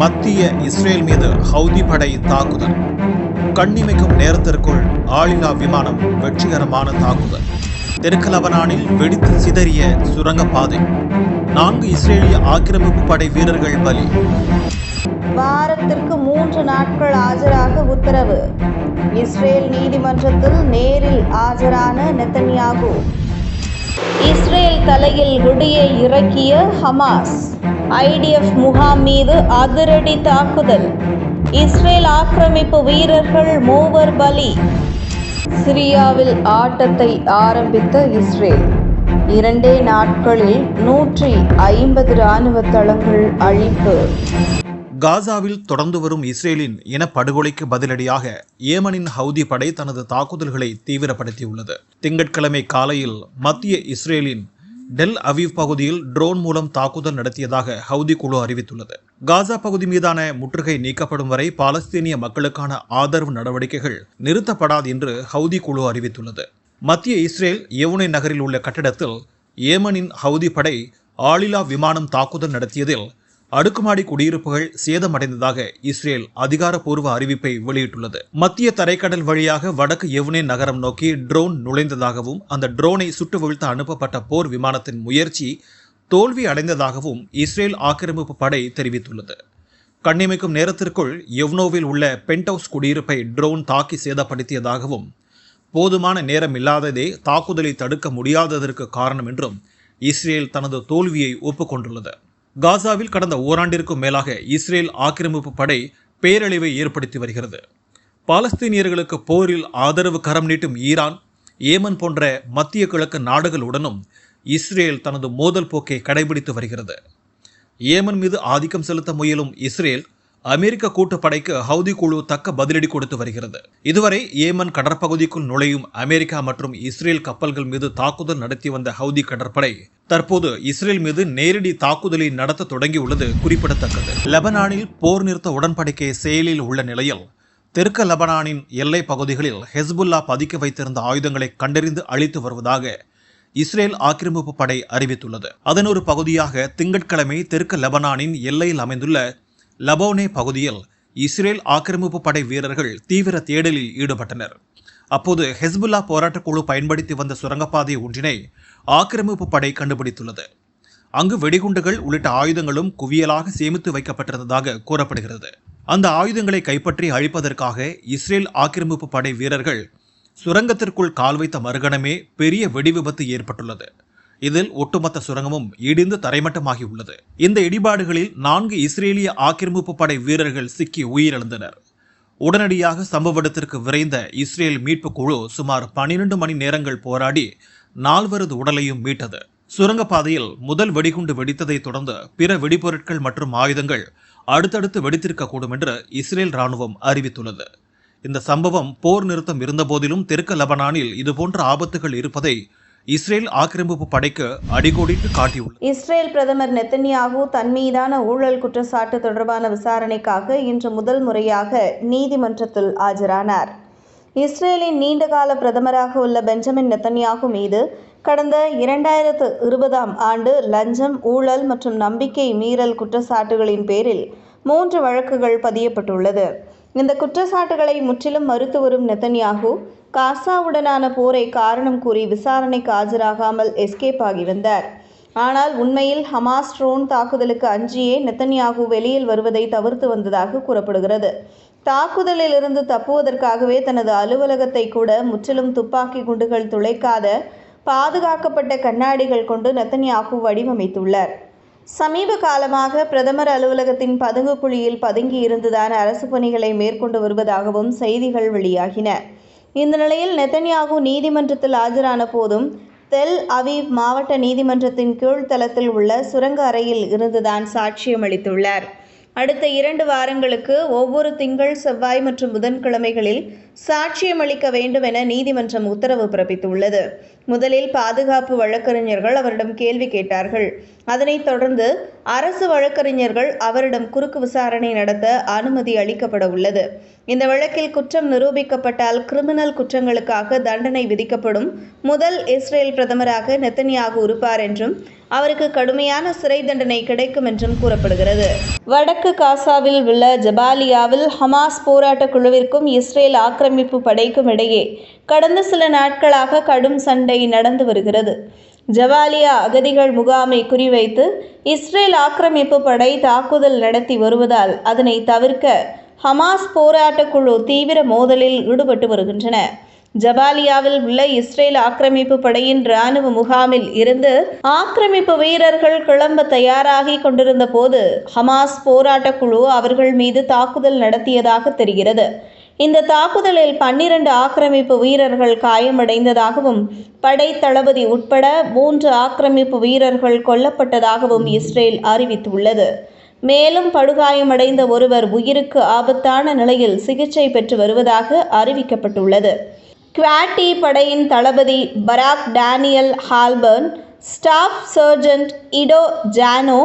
மத்திய இஸ்ரேல் மீது ஹவுதி படை தாக்குதல். கண்ணிமைக்கும் நேரத்திற்குள் ஆளில்லா விமானம் வெற்றிகரமான தாக்குதல். தெற்கு லெபனானில் வெடித்து சிதறிய சுரங்கப்பாதை. நான்கு இஸ்ரேலிய ஆக்கிரமிப்பு படை வீரர்கள் பலி. வாரத்திற்கு மூன்று நாட்கள் ஆஜராக உத்தரவு. இஸ்ரேல் நீதிமன்றத்தில் நேரில் ஆஜரான நெத்தன்யாகு. இஸ்ரேல் தலையில் குடியை இறக்கிய ஹமாஸ். ஐடிஎஃப் முகாம் மீது அதிரடி தாக்குதல். இஸ்ரேல் ஆக்கிரமிப்பு வீரர்கள் மூவர் பலி. சிரியாவில் ஆட்டத்தை ஆரம்பித்த இஸ்ரேல். இரண்டே நாட்களில் நூற்றி ஐம்பது இராணுவ தளங்கள் அழிப்பு. காசாவில் தொடர்ந்து வரும் இஸ்ரேலின் இனப்படுகொலைக்கு பதிலடியாக ஏமனின் ஹவுதி படை தனது தாக்குதல்களை தீவிரப்படுத்தியுள்ளது. திங்கட்கிழமை காலையில் மத்திய இஸ்ரேலின் டெல் அவீவ் பகுதியில் ட்ரோன் மூலம் தாக்குதல் நடத்தியதாக ஹவுதி குழு அறிவித்துள்ளது. காசா பகுதி மீதான முற்றுகை நீக்கப்படும் வரை பாலஸ்தீனிய மக்களுக்கான ஆதரவு நடவடிக்கைகள் நிறுத்தப்படாது என்று ஹவுதி குழு அறிவித்துள்ளது. மத்திய இஸ்ரேல் யவுனை நகரில் உள்ள கட்டிடத்தில் ஏமனின் ஹவுதி படை ஆளில்லா விமானம் தாக்குதல் நடத்தியதில் அடுக்குமாடி குடியிருப்புகள் சேதமடைந்ததாக இஸ்ரேல் அதிகாரப்பூர்வ அறிவிப்பை வெளியிட்டுள்ளது. மத்திய தரைக்கடல் வழியாக வடக்கு எவ்னே நகரம் நோக்கி ட்ரோன் நுழைந்ததாகவும் அந்த ட்ரோனை சுட்டு வீழ்த்த அனுப்பப்பட்ட போர் விமானத்தின் முயற்சி தோல்வி அடைந்ததாகவும் இஸ்ரேல் ஆக்கிரமிப்பு படை தெரிவித்துள்ளது. கண்ணிமைக்கும் நேரத்திற்குள் எவ்னோவில் உள்ள பென்ட் ஹவுஸ் குடியிருப்பை ட்ரோன் தாக்கி சேதப்படுத்தியதாகவும் போதுமான நேரம் இல்லாததே தாக்குதலை தடுக்க முடியாததற்கு காரணம் என்றும் இஸ்ரேல் தனது தோல்வியை ஒப்புக்கொண்டுள்ளது. காசாவில் கடந்த ஓராண்டிற்கும் மேலாக இஸ்ரேல் ஆக்கிரமிப்பு படை பேரழிவை ஏற்படுத்தி வருகிறது. பாலஸ்தீனியர்களுக்கு போரில் ஆதரவு கரம் நீட்டும் ஈரான் ஏமன் போன்ற மத்திய கிழக்கு நாடுகளுடனும் இஸ்ரேல் தனது மோதல் போக்கை கடைபிடித்து வருகிறது. ஏமன் மீது ஆதிக்கம் செலுத்த முயலும் இஸ்ரேல் அமெரிக்க கூட்டுப்படைக்கு ஹவுதி குழு தக்க பதிலடி கொடுத்து வருகிறது. இதுவரை ஏமன் கடற்பகுதிக்குள் நுழையும் அமெரிக்கா மற்றும் இஸ்ரேல் கப்பல்கள் மீது தாக்குதல் நடத்தி வந்த ஹவுதி கடற்படை தற்போது இஸ்ரேல் மீது நேரடி தாக்குதலை நடத்த தொடங்கியுள்ளது குறிப்பிடத்தக்கது. லெபனானில் போர் நிறுத்த உடன்படிக்கை செயலில் உள்ள நிலையில் தெற்கு லெபனானின் எல்லை பகுதிகளில் ஹெஸ்புல்லா பதுக்கி வைத்திருந்த ஆயுதங்களை கண்டறிந்து அழித்து வருவதாக இஸ்ரேல் ஆக்கிரமிப்பு படை அறிவித்துள்ளது. அதன் ஒரு பகுதியாக திங்கட்கிழமை தெற்கு லெபனானின் எல்லையில் அமைந்துள்ள லபோனே பகுதியில் இஸ்ரேல் ஆக்கிரமிப்பு படை வீரர்கள் தீவிர தேடலில் ஈடுபட்டனர். அப்போது ஹெஸ்புல்லா போராட்டக் குழு பயன்படுத்தி வந்த சுரங்கப்பாதை ஒன்றினை ஆக்கிரமிப்பு படை கண்டுபிடித்துள்ளது. அங்கு வெடிகுண்டுகள் உள்ளிட்ட ஆயுதங்களும் குவியலாக சேமித்து வைக்கப்பட்டிருந்ததாக கூறப்படுகிறது. அந்த ஆயுதங்களை கைப்பற்றி அழிப்பதற்காக இஸ்ரேல் ஆக்கிரமிப்பு படை வீரர்கள் சுரங்கத்திற்குள் கால் வைத்த மறுகணமே பெரிய வெடி விபத்து ஏற்பட்டுள்ளது. இதில் ஒட்டுமொத்த சுரங்கமும் இடிந்து தரைமட்டமாகியுள்ளது இந்த இடிபாடுகளில் நான்கு இஸ்ரேலிய ஆக்கிரமிப்பு படை வீரர்கள் சிக்கி உயிரிழந்தனர். உடனடியாக சம்பவ இடத்திற்கு விரைந்த இஸ்ரேல் மீட்பு குழு சுமார் பனிரெண்டு மணி நேரங்கள் போராடி நால்வரது உடலையும் மீட்டது. சுரங்கப்பாதையில் முதல் வெடிகுண்டு வெடித்ததைத் தொடர்ந்து பிற வெடிபொருட்கள் மற்றும் ஆயுதங்கள் அடுத்தடுத்து வெடித்திருக்கக்கூடும் என்று இஸ்ரேல் ராணுவம் அறிவித்துள்ளது. இந்த சம்பவம் போர் நிறுத்தம் இருந்தபோதிலும் தெற்கு லெபனானில் இதுபோன்ற ஆபத்துகள் இருப்பதை இஸ்ரேல் ஆக்கிரமிப்பு படைக்கு அடிகோடிட்டு காட்டியுள்ளது இஸ்ரேல் பிரதமர் நெத்தன்யாகு தன் மீதான ஊழல் குற்றச்சாட்டு தொடர்பான விசாரணைக்காக இன்று முதல் முறையாக நீதிமன்றத்தில் ஆஜரானார். இஸ்ரேலின் நீண்டகால பிரதமராக உள்ள பெஞ்சமின் நெத்தன்யாகு மீது கடந்த இரண்டாயிரத்து இருபதாம் ஆண்டு லஞ்சம் ஊழல் மற்றும் நம்பிக்கை மீறல் குற்றச்சாட்டுகளின் பேரில் மூன்று வழக்குகள் பதியப்பட்டுள்ளது. இந்த குற்றச்சாட்டுகளை முற்றிலும் மறுத்து வரும் நெத்தன்யாகு காசாவுடனான போரை காரணம் கூறி விசாரணைக்கு ஆஜராகாமல் எஸ்கேப் ஆகி வந்தார். ஆனால் உண்மையில் ஹமாஸ் ட்ரோன் தாக்குதலுக்கு அஞ்சியே நெத்தன்யாகு வெளியில் வருவதை தவிர்த்து வந்ததாக கூறப்படுகிறது. தாக்குதலில் இருந்து தப்புவதற்காகவே தனது அலுவலகத்தை கூட முற்றிலும் துப்பாக்கி குண்டுகள் துளைக்காத பாதுகாக்கப்பட்ட கண்ணாடிகள் கொண்டு நெத்தன்யாகு வடிவமைத்துள்ளார். சமீப காலமாக பிரதமர் அலுவலகத்தின் பதுங்கு குழியில் பதுங்கி இருந்துதான் அரசு பணிகளை மேற்கொண்டு வருவதாகவும் செய்திகள் வெளியாகின. இந்த நிலையில் நெத்தன்யாகு நீதிமன்றத்தில் ஆஜரான போதும் தெல் அவீவ் மாவட்ட நீதிமன்றத்தின் கீழ்த்தளத்தில் உள்ள சுரங்க அறையில் இருந்துதான் சாட்சியம் அளித்துள்ளார். அடுத்த இரண்டு வாரங்களுக்கு ஒவ்வொரு திங்கள் செவ்வாய் மற்றும் புதன்கிழமைகளில் சாட்சியம் அளிக்க வேண்டும் என நீதிமன்றம் உத்தரவு பிறப்பித்துள்ளது. முதலில் பாதுகாப்பு வழக்கறிஞர்கள் அவரிடம் கேள்வி கேட்டார்கள். அதனைத் தொடர்ந்து அரசு வழக்கறிஞர்கள் அவரிடம் குறுக்கு விசாரணை நடத்த அனுமதி அளிக்கப்பட உள்ளது. இந்த வழக்கில் குற்றம் நிரூபிக்கப்பட்டால் கிரிமினல் குற்றங்களுக்காக தண்டனை விதிக்கப்படும் முதல் இஸ்ரேல் பிரதமராக நெத்தனியாக இருப்பார் என்றும் அவருக்கு கடுமையான சிறை தண்டனை கிடைக்கும் என்றும் கூறப்படுகிறது. வடக்கு காசாவில் உள்ள ஜபாலியாவில் ஹமாஸ் போராட்டக் குழுவிற்கும் இஸ்ரேல் ஆக்கிரமிப்பு படைக்கும் இடையே கடந்த சில நாட்களாக கடும் சண்டை நடந்து வருகிறது. ஜவாலியா அகதிகள் முகாமை குறிவைத்து இஸ்ரேல் ஆக்கிரமிப்பு படை தாக்குதல் நடத்தி வருவதால் அதனை தவிர்க்க ஹமாஸ் போராட்டக் குழு தீவிர மோதலில் ஈடுபட்டு வருகின்றன. ஜபாலியாவில் உள்ள இஸ்ரேல் ஆக்கிரமிப்பு படையின் இராணுவ முகாமில் இருந்து ஆக்கிரமிப்பு வீரர்கள் கிளம்ப தயாராகி கொண்டிருந்த போது ஹமாஸ் போராட்டக் குழு அவர்கள் மீது தாக்குதல் நடத்தியதாக தெரிகிறது. இந்த தாக்குதலில் பன்னிரண்டு ஆக்கிரமிப்பு வீரர்கள் காயமடைந்ததாகவும் படை தளபதி உட்பட மூன்று ஆக்கிரமிப்பு வீரர்கள் கொல்லப்பட்டதாகவும் இஸ்ரேல் அறிவித்துள்ளது. மேலும் படுகாயமடைந்த ஒருவர் உயிருக்கு ஆபத்தான நிலையில் சிகிச்சை பெற்று வருவதாக அறிவிக்கப்பட்டுள்ளது. குவாட்டி படையின் தளபதி Barak Daniel Halperin staff sergeant Ido Jano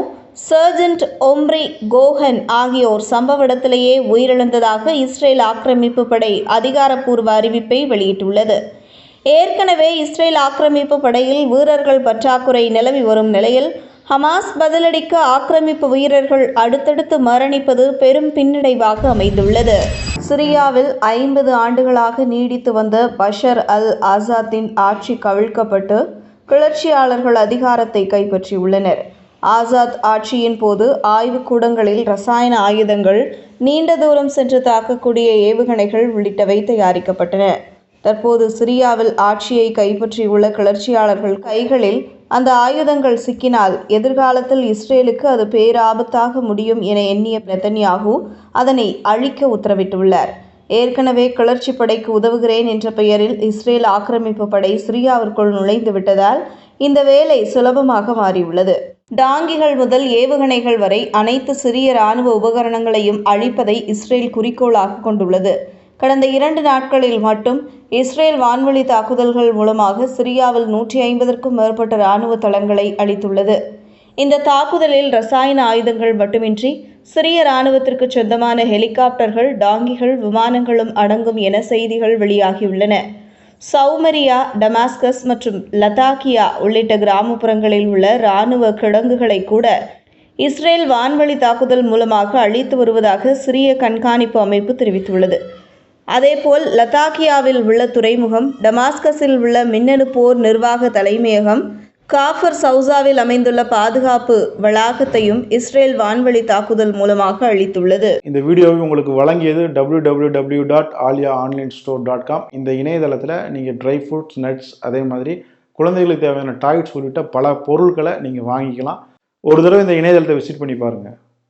sergeant Omri Cohen ஆகியோர் சம்பவ இடத்திலேயே உயிரிழந்ததாக இஸ்ரேல் ஆக்கிரமிப்பு படை அதிகாரப்பூர்வ அறிவிப்பை வெளியிட்டுள்ளது. ஏற்கனவே இஸ்ரேல் ஆக்கிரமிப்பு படையில் வீரர்கள் பற்றாக்குறை நிலவி வரும் நிலையில் ஹமாஸ் பதிலடிக்க ஆக்கிரமிப்பு வீரர்கள் அடுத்தடுத்து மரணிப்பது பெரும் பின்னடைவாக அமைந்துள்ளது. சிரியாவில் ஐம்பது ஆண்டுகளாக நீடித்து வந்த பஷர் அல் ஆசாத்தின் ஆட்சி கவிழ்க்கப்பட்டு கிளர்ச்சியாளர்கள் அதிகாரத்தை கைப்பற்றியுள்ளனர். ஆசாத் ஆட்சியின் போது ஆய்வுக்கூடங்களில் ரசாயன ஆயுதங்கள் நீண்ட தூரம் சென்று தாக்கக்கூடிய ஏவுகணைகள் உள்ளிட்டவை தயாரிக்கப்பட்டன. தற்போது சிரியாவில் ஆட்சியை கைப்பற்றியுள்ள கிளர்ச்சியாளர்கள் கைகளில் அந்த ஆயுதங்கள் சிக்கினால் எதிர்காலத்தில் இஸ்ரேலுக்கு அது பேராபத்தாக முடியும் என எண்ணிய நெத்தன்யாகு அதனை அழிக்க உத்தரவிட்டுள்ளார். ஏற்கனவே கிளர்ச்சி படைக்கு உதவுகிறேன் என்ற பெயரில் இஸ்ரேல் ஆக்கிரமிப்பு படை சிரியாவிற்குள் நுழைந்து விட்டதால் இந்த வேலை சுலபமாக மாறியுள்ளது. டாங்கிகள் முதல் ஏவுகணைகள் வரை அனைத்து சிறிய இராணுவ உபகரணங்களையும் அழிப்பதை இஸ்ரேல் குறிக்கோளாக கொண்டுள்ளது. கடந்த இரண்டு நாட்களில் மட்டும் இஸ்ரேல் வான்வழி தாக்குதல்கள் மூலமாக சிரியாவில் நூற்றி ஐம்பதற்கும் மேற்பட்ட இராணுவ தளங்களை அளித்துள்ளது இந்த தாக்குதலில் ரசாயன ஆயுதங்கள் மட்டுமின்றி சிரிய இராணுவத்திற்கு சொந்தமான ஹெலிகாப்டர்கள் டாங்கிகள் விமானங்களும் அடங்கும் என செய்திகள் வெளியாகியுள்ளன. சௌமரியா டமாஸ்கஸ் மற்றும் லதாக்கியா உள்ளிட்ட கிராமப்புறங்களில் உள்ள இராணுவ கிடங்குகளை கூட இஸ்ரேல் வான்வழி தாக்குதல் மூலமாக அழித்து வருவதாக சிரிய கண்காணிப்பு அமைப்பு தெரிவித்துள்ளது. அதேபோல் லதாக்கியாவில் உள்ள துறைமுகம் டமாஸ்கஸில் உள்ள மின்னணு போர் நிர்வாக தலைமையகம் காஃபர் சவுசாவில் அமைந்துள்ள பாதுகாப்பு வளாகத்தையும் இஸ்ரேல் வான்வழி தாக்குதல் மூலமாக அளித்துள்ளது இந்த வீடியோவை உங்களுக்கு வழங்கியது www.alia dot Alia online store dot com இந்த இணையதளத்தில் நீங்கள் ட்ரை ஃப்ரூட்ஸ் நட்ஸ் அதே மாதிரி குழந்தைகளுக்கு தேவையான டாய்ஸ் உள்ளிட்ட பல பொருட்களை நீங்கள் வாங்கிக்கலாம். ஒரு தடவை இந்த இணையதளத்தை விசிட் பண்ணி பாருங்கள்